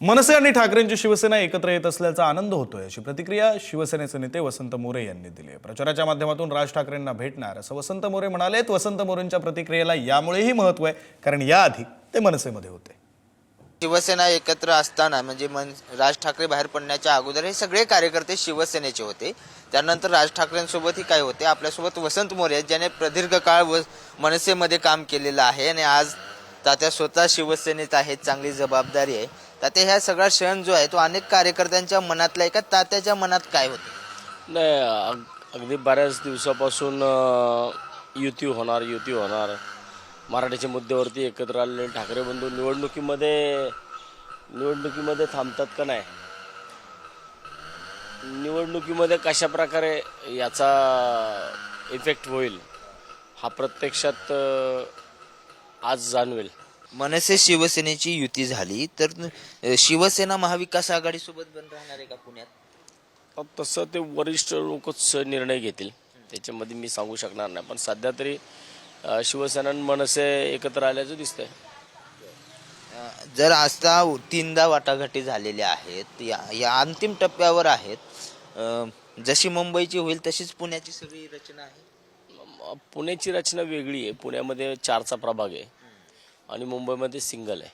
मनसे आणि ठाकरेंची शिवसेना एकत्र येत असल्याचा आनंद होतोय अशी प्रतिक्रिया शिवसेनेचे नेते वसंत मोरे यांनी दिली आहे. प्रचाराच्या माध्यमातून राज ठाकरेंना भेटणार असं वसंत मोरे म्हणालेत. वसंत मोरेंच्या प्रतिक्रियेला यामुळेही महत्त्व आहे कारण याआधी ते मनसेमध्ये होते. शिवसेना एकत्र असताना म्हणजे मन राज ठाकरे बाहेर पडण्याच्या अगोदर हे सगळे कार्यकर्ते शिवसेनेचे होते. त्यानंतर राज ठाकरेंसोबतही काय होते. आपल्यासोबत वसंत मोरे आहेत, ज्याने प्रदीर्घ काळ व मनसेमध्ये काम केलेलं आहे. आणि आज तात्या स्वतः शिवसेनेत आहेत चांगली जबाबदारी आहे. तात्या ह्या सगळा क्षण जो आहे तो अनेक कार्यकर्त्यांच्या मनातला आहे का तात्याच्या मनात काय होतं? नाही अग- अगदी बऱ्याच दिवसापासून अ, युती होणार युती होणार. मराठीच्या मुद्द्यावरती एकत्र आलेले ठाकरे बंधू निवडणुकीमध्ये निवडणुकीमध्ये थांबतात का नाही? निवडणुकीमध्ये कशा प्रकारे याचा इफेक्ट होईल हा प्रत्यक्षात अ, आज जाणवेल. मनसे शिवसेनेची युती झाली तर शिवसेना महाविकास आघाडी सोबत बंद राहणार आहे का पुण्यात? तसं ते वरिष्ठ लोकच निर्णय घेतील. त्याच्यामध्ये मी सांगू शकणार नाही. पण सध्या तरी अ, शिवसेना आणि मनसे एकत्र आल्याचं दिसतंय. अ, जर आता तीनदा वाटाघाटी झालेल्या आहेत या या अंतिम टप्प्यावर आहेत अ, जशी मुंबईची होईल तशीच पुण्याची सगळी रचना आहे? म- पुण्याची रचना वेगळी आहे. पुण्यामध्ये चारचा प्रभाग आहे. आणि मुंबईमध्ये सिंगल आहे.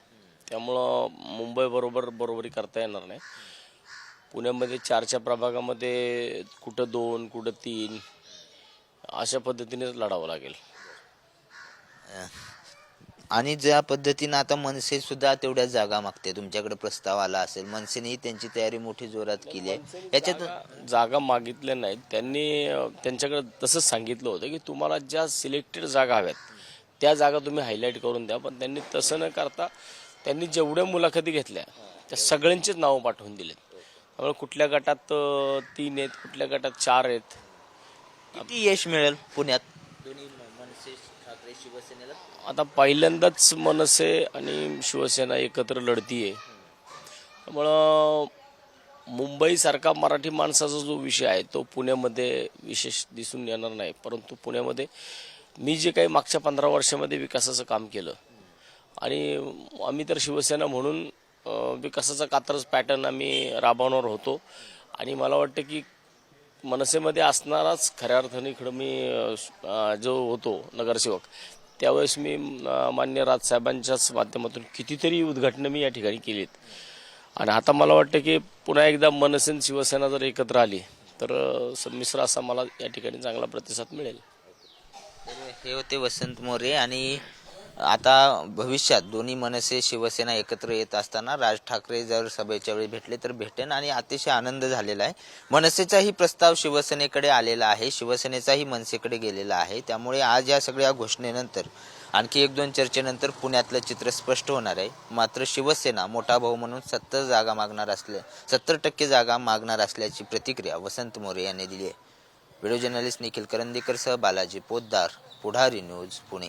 त्यामुळं मुंबईबरोबर बरोबरी करता येणार नाही. पुण्यामध्ये चारच्या प्रभागामध्ये कुठं दोन कुठं तीन अशा पद्धतीनेच लढावं लागेल. आणि ज्या पद्धतीनं आता मनसे सुद्धा तेवढ्या जागा मागते तुमच्याकडे प्रस्ताव आला असेल मनसेनेही त्यांची तयारी मोठी जोरात केली आहे. याच्यात जागा- मागितल्या नाहीत. त्यांनी त्यांच्याकडे तसंच सांगितलं होतं की तुम्हाला ज्या सिलेक्टेड जागा हव्यात त्या जागा तुम्ही हायलाईट करून द्या पण त्यांनी तसं न करता त्यांनी जेवढ्या मुलाखती घेतल्या त्या सगळ्यांचीच नावं पाठवून दिलेत. त्यामुळे कुठल्या गटात तीन आहेत कुठल्या गटात चार आहेत. किती यश मिळेल पुण्यात? दोन्ही मनसे ठाकरे शिवसेनेला आता पहिल्यांदाच मनसे आणि शिवसेना एकत्र लढतीये. त्यामुळं मुंबईसारखा मराठी माणसाचा जो विषय आहे तो पुण्यामध्ये विशेष दिसून येणार नाही. परंतु पुण्यामध्ये मी जे काही मागच्या पंधरा वर्षामध्ये विकासाचं काम केलं आणि आम्ही तर शिवसेना म्हणून विकासाचा कात्रज पॅटर्न आम्ही राबवणार होतो. आणि मला वाटतं की मनसेमध्ये असणाराच खऱ्या अर्थाने इकडं मी जो होतो नगरसेवक त्यावेळेस मी मान्य राजसाहेबांच्याच माध्यमातून कितीतरी उद्घाटनं मी या ठिकाणी केलीत. आणि आता मला वाटतं की पुन्हा एकदा मनसे शिवसेना जर एकत्र आली तर संमिश्र असा मला या ठिकाणी चांगला प्रतिसाद मिळेल. हे होते वसंत मोरे आणि आता भविष्यात दोन्ही मनसे शिवसेना एकत्र येत असताना राज ठाकरे जर सभेच्या वेळी भेटले तर भेटेन आणि अतिशय आनंद झालेला आहे. मनसेचाही प्रस्ताव शिवसेनेकडे आलेला आहे शिवसेनेचाही मनसेकडे गेलेला आहे. त्यामुळे आज या सगळ्या घोषणेनंतर आणखी एक दोन चर्चेनंतर पुण्यातलं चित्र स्पष्ट होणार आहे. मात्र शिवसेना मोठा भाऊ म्हणून सत्तर जागा मागणार असल्या सत्तर टक्के जागा मागणार असल्याची प्रतिक्रिया वसंत मोरे यांनी दिली आहे. व्हिडिओ जर्नलिस्ट निखिल करंदीकर सह बालाजी पोद्दार पुढारी न्यूज पुणे.